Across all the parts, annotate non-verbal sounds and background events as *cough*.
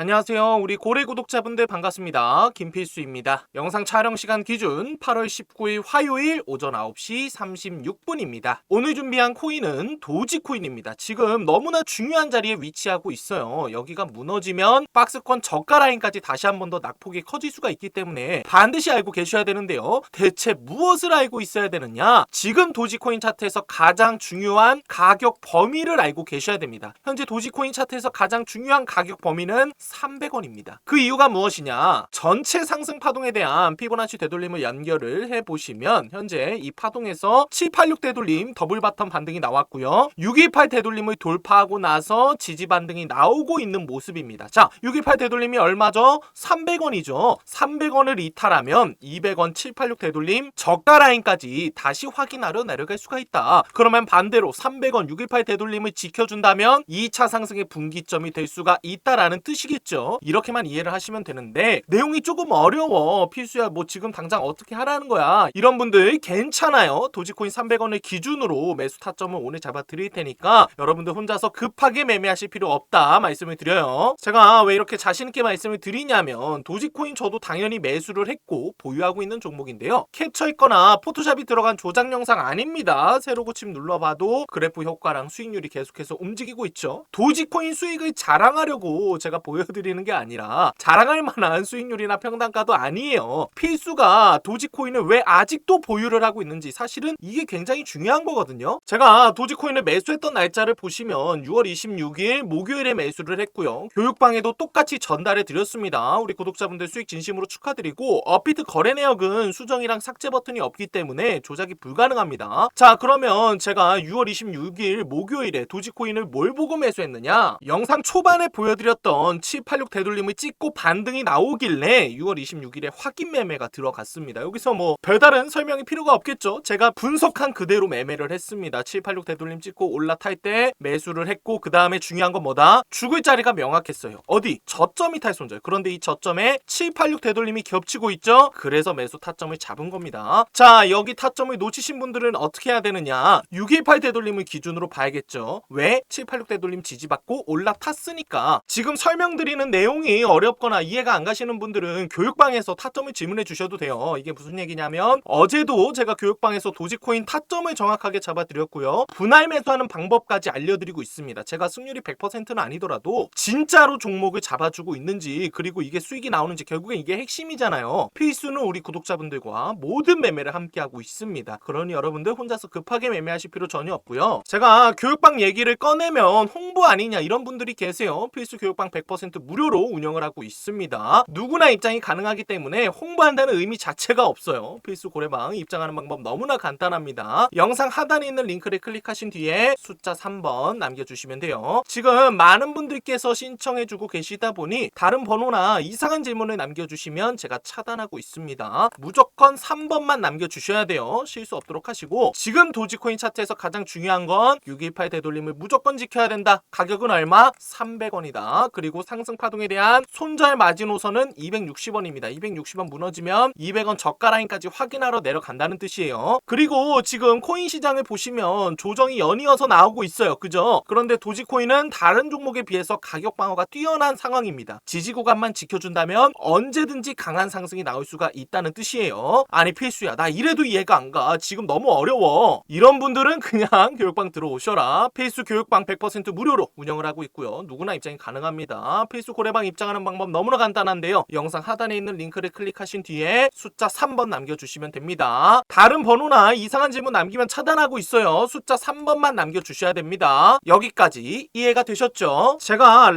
안녕하세요. 우리 고래 구독자분들 반갑습니다. 김필수입니다. 영상 촬영 시간 기준 8월 19일 화요일 오전 9시 36분입니다. 오늘 준비한 코인은 도지코인입니다. 지금 너무나 중요한 자리에 위치하고 있어요. 여기가 무너지면 박스권 저가 라인까지 다시 한 번 더 낙폭이 커질 수가 있기 때문에 반드시 알고 계셔야 되는데요. 대체 무엇을 알고 있어야 되느냐? 지금 도지코인 차트에서 가장 중요한 가격 범위를 알고 계셔야 됩니다. 현재 도지코인 차트에서 가장 중요한 가격 범위는 300원입니다. 그 이유가 무엇이냐? 전체 상승 파동에 대한 피보나치 되돌림을 연결을 해 보시면 현재 이 파동에서 786 되돌림 더블 바텀 반등이 나왔고요. 628 되돌림을 돌파하고 나서 지지 반등이 나오고 있는 모습입니다. 자, 628 되돌림이 얼마죠? 300원이죠. 300원을 이탈하면 200원 786 되돌림 저가 라인까지 다시 확인하려 내려갈 수가 있다. 그러면 반대로 300원 618 되돌림을 지켜준다면 2차 상승의 분기점이 될 수가 있다라는 뜻이 겠죠. 이렇게만 이해를 하시면 되는데 내용이 조금 어려워. 필수야 뭐 지금 당장 어떻게 하라는 거야. 이런 분들 괜찮아요. 도지코인 300원을 기준으로 매수 타점을 오늘 잡아 드릴 테니까 여러분들 혼자서 급하게 매매하실 필요 없다 말씀을 드려요. 제가 왜 이렇게 자신 있게 말씀을 드리냐면 도지코인 저도 당연히 매수를 했고 보유하고 있는 종목인데요. 캡처 있거나 포토샵이 들어간 조작 영상 아닙니다. 새로 고침 눌러봐도 그래프 효과랑 수익률이 계속해서 움직이고 있죠. 도지코인 수익을 자랑하려고 제가 보 여드리는 게 아니라 자랑할 만한 수익률이나 평단가도 아니에요. 필수가 도지코인을 왜 아직도 보유를 하고 있는지 사실은 이게 굉장히 중요한 거거든요. 제가 도지코인을 매수했던 날짜를 보시면 6월 26일 목요일에 매수를 했고요. 교육방에도 똑같이 전달해 드렸습니다. 우리 구독자분들 수익 진심으로 축하드리고 업비트 거래 내역은 수정이랑 삭제 버튼이 없기 때문에 조작이 불가능합니다. 자 그러면 제가 6월 26일 목요일에 도지코인을 뭘 보고 매수했느냐? 영상 초반에 보여드렸던 786 되돌림을 찍고 반등이 나오길래 6월 26일에 확인 매매가 들어갔습니다. 여기서 뭐 별다른 설명이 필요가 없겠죠. 제가 분석한 그대로 매매를 했습니다. 786 되돌림 찍고 올라탈 때 매수를 했고 그 다음에 중요한 건 뭐다? 죽을 자리가 명확했어요. 어디? 저점이 탈손절. 그런데 이 저점에 786 되돌림이 겹치고 있죠. 그래서 매수 타점을 잡은 겁니다. 자 여기 타점을 놓치신 분들은 어떻게 해야 되느냐? 618 되돌림을 기준으로 봐야겠죠. 왜? 786 되돌림 지지받고 올라탔으니까 지금 설명드 리는 내용이 어렵거나 이해가 안 가시는 분들은 교육방에서 타점을 질문해 주셔도 돼요. 이게 무슨 얘기냐면 어제도 제가 교육방에서 도지코인 타점을 정확하게 잡아드렸고요. 분할 매수하는 방법까지 알려드리고 있습니다. 제가 승률이 100%는 아니더라도 진짜로 종목을 잡아주고 있는지 그리고 이게 수익이 나오는지 결국엔 이게 핵심이잖아요. 필수는 우리 구독자분들과 모든 매매를 함께하고 있습니다. 그러니 여러분들 혼자서 급하게 매매하실 필요 전혀 없고요. 제가 교육방 얘기를 꺼내면 홍보 아니냐 이런 분들이 계세요. 필수 교육방 100% 무료로 운영을 하고 있습니다. 누구나 입장이 가능하기 때문에 홍보한다는 의미 자체가 없어요. 필수 고래방 입장하는 방법 너무나 간단합니다. 영상 하단에 있는 링크를 클릭하신 뒤에 숫자 3번 남겨주시면 돼요. 지금 많은 분들께서 신청해주고 계시다 보니 다른 번호나 이상한 질문을 남겨주시면 제가 차단하고 있습니다. 무조건 3번만 남겨주셔야 돼요. 실수 없도록 하시고 지금 도지코인 차트에서 가장 중요한 건 618 되돌림을 무조건 지켜야 된다. 가격은 얼마? 300원이다. 그리고 상승 파동에 대한 손절 마지노선은 260원입니다. 260원 무너지면 200원 저가 라인까지 확인하러 내려간다는 뜻이에요. 그리고 지금 코인 시장을 보시면 조정이 연이어서 나오고 있어요. 그죠? 그런데 도지코인은 다른 종목에 비해서 가격 방어가 뛰어난 상황입니다. 지지 구간만 지켜준다면 언제든지 강한 상승이 나올 수가 있다는 뜻이에요. 아니 필수야. 나 이래도 이해가 안 가. 지금 너무 어려워. 이런 분들은 그냥 *laughs* 교육방 들어오셔라. 필수 교육방 100% 무료로 운영을 하고 있고요. 누구나 입장이 가능합니다. 필수 고래방 입장하는 방법 너무나 간단한데요. 영상 하단에 있는 링크를 클릭하신 뒤에 숫자 3번 남겨주시면 됩니다. 다른 번호나 이상한 질문 남기면 차단하고 있어요. 숫자 3번만 남겨주셔야 됩니다. 여기까지 이해가 되셨죠? 제가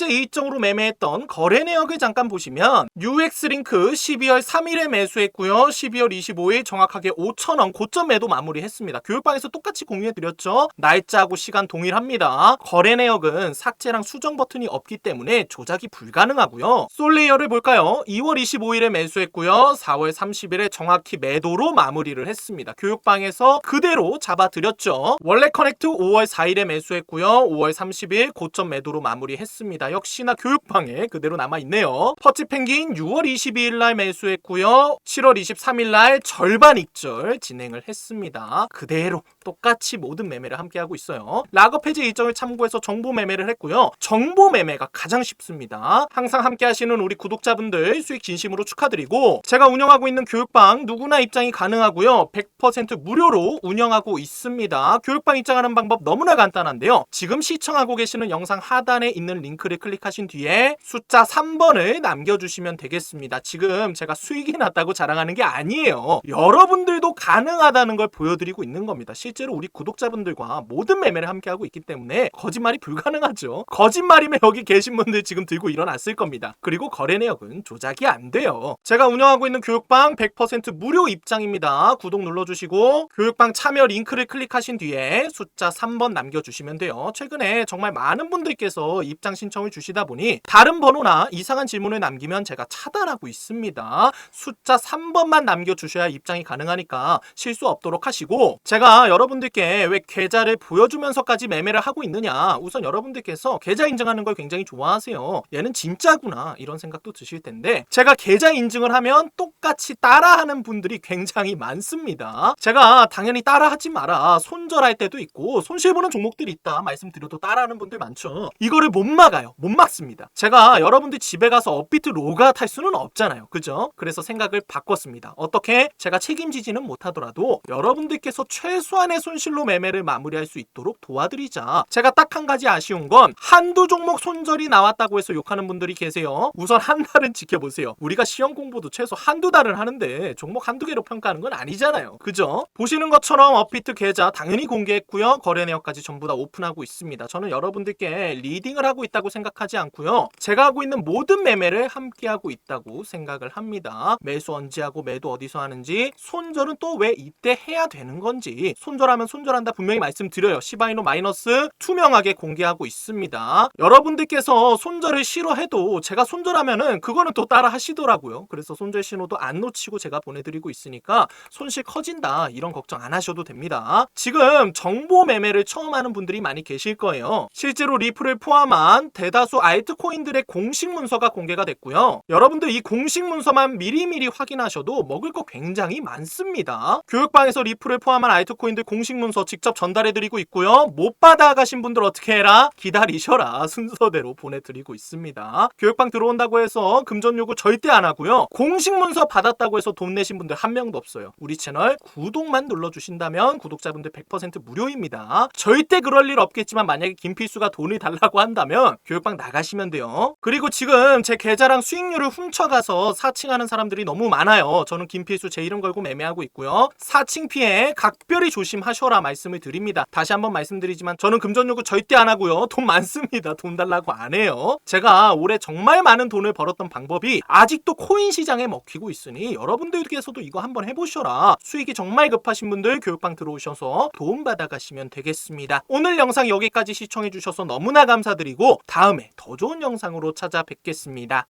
해제 일정으로 매매했던 거래 내역을 잠깐 보시면 UX링크 12월 3일에 매수했고요. 12월 25일 정확하게 5천원 고점 매도 마무리했습니다. 교육방에서 똑같이 공유해드렸죠? 날짜하고 시간 동일합니다. 거래 내역은 삭제랑 수정 버튼이 없기 때문에 조작이 불가능하고요. 솔레이어를 볼까요? 2월 25일에 매수했고요. 4월 30일에 정확히 매도로 마무리를 했습니다. 교육방에서 그대로 잡아드렸죠. 원래 커넥트 5월 4일에 매수했고요. 5월 30일 고점 매도로 마무리했습니다. 역시나 교육방에 그대로 남아있네요. 퍼치 펭귄 6월 22일 날 매수했고요. 7월 23일 날 절반 익절 진행을 했습니다. 그대로 똑같이 모든 매매를 함께 하고 있어요. 락업 해지 일정을 참고해서 정보 매매를 했고요. 정보 매매가 가장 쉽습니다. 항상 함께 하시는 우리 구독자분들 수익 진심으로 축하드리고 제가 운영하고 있는 교육방 누구나 입장이 가능하고요. 100% 무료로 운영하고 있습니다. 교육방 입장하는 방법 너무나 간단한데요. 지금 시청하고 계시는 영상 하단에 있는 링크를 클릭하신 뒤에 숫자 3번을 남겨주시면 되겠습니다. 지금 제가 수익이 났다고 자랑하는 게 아니에요. 여러분들도 가능하다는 걸 보여드리고 있는 겁니다. 실제 로 우리 구독자분들과 모든 매매를 함께하고 있기 때문에 거짓말이 불가능하죠. 거짓말이면 여기 계신 분들 지금 들고 일어났을 겁니다. 그리고 거래 내역은 조작이 안 돼요. 제가 운영하고 있는 교육방 100% 무료 입장입니다. 구독 눌러주시고 교육방 참여 링크를 클릭하신 뒤에 숫자 3번 남겨주시면 돼요. 최근에 정말 많은 분들께서 입장 신청을 주시다 보니 다른 번호나 이상한 질문을 남기면 제가 차단하고 있습니다. 숫자 3번만 남겨주셔야 입장이 가능하니까 실수 없도록 하시고 제가 여러 분들께 왜 계좌를 보여주면서까지 매매를 하고 있느냐 우선 여러분들께서 계좌 인증하는 걸 굉장히 좋아하세요. 얘는 진짜구나 이런 생각도 드실 텐데 제가 계좌 인증을 하면 똑같이 따라하는 분들이 굉장히 많습니다. 제가 당연히 따라하지 마라 손절할 때도 있고 손실보는 종목들이 있다 말씀드려도 따라하는 분들 많죠. 이거를 못 막아요. 못 막습니다. 제가 여러분들 집에 가서 업비트 로가 탈 수는 없잖아요. 그죠? 그래서 생각을 바꿨습니다. 어떻게 제가 책임지지는 못하더라도 여러분들께서 최소한 의 손실로 매매를 마무리할 수 있도록 도와드리자. 제가 딱 한 가지 아쉬운 건 한두 종목 손절이 나왔다고 해서 욕하는 분들이 계세요. 우선 한 달은 지켜보세요. 우리가 시험 공부도 최소 한두 달은 하는데 종목 한두 개로 평가하는 건 아니잖아요. 그죠? 보시는 것처럼 업비트 계좌 당연히 공개했고요. 거래 내역까지 전부 다 오픈하고 있습니다. 저는 여러분들께 리딩을 하고 있다고 생각하지 않고요. 제가 하고 있는 모든 매매를 함께 하고 있다고 생각을 합니다. 매수 언제 하고 매도 어디서 하는지 손절은 또 왜 이때 해야 되는 건지 손절 하면 손절한다 분명히 말씀드려요. 시바이노 마이너스 투명하게 공개하고 있습니다. 여러분들께서 손절을 싫어해도 제가 손절하면은 그거는 또 따라 하시더라고요. 그래서 손절 신호도 안 놓치고 제가 보내드리고 있으니까 손실 커진다 이런 걱정 안 하셔도 됩니다. 지금 정보 매매를 처음 하는 분들이 많이 계실 거예요. 실제로 리플을 포함한 대다수 알트코인들의 공식 문서가 공개가 됐고요. 여러분들 이 공식 문서만 미리미리 확인하셔도 먹을 거 굉장히 많습니다. 교육방에서 리플을 포함한 알트코인들 공식 문서 직접 전달해드리고 있고요. 못 받아가신 분들 어떻게 해라? 기다리셔라. 순서대로 보내드리고 있습니다. 교육방 들어온다고 해서 금전 요구 절대 안 하고요. 공식 문서 받았다고 해서 돈 내신 분들 한 명도 없어요. 우리 채널 구독만 눌러주신다면 구독자분들 100% 무료입니다. 절대 그럴 일 없겠지만 만약에 김필수가 돈을 달라고 한다면 교육방 나가시면 돼요. 그리고 지금 제 계좌랑 수익률을 훔쳐가서 사칭하는 사람들이 너무 많아요. 저는 김필수 제 이름 걸고 매매하고 있고요. 사칭 피해 각별히 조심하셔라 말씀을 드립니다. 다시 한번 말씀드리지만 저는 금전 요구 절대 안 하고요. 돈 많습니다. 돈 달라고 안 해요. 제가 올해 정말 많은 돈을 벌었던 방법이 아직도 코인 시장에 먹히고 있으니 여러분들께서도 이거 한번 해보셔라. 수익이 정말 급하신 분들 교육방 들어오셔서 도움 받아 가시면 되겠습니다. 오늘 영상 여기까지 시청해주셔서 너무나 감사드리고 다음에 더 좋은 영상으로 찾아뵙겠습니다.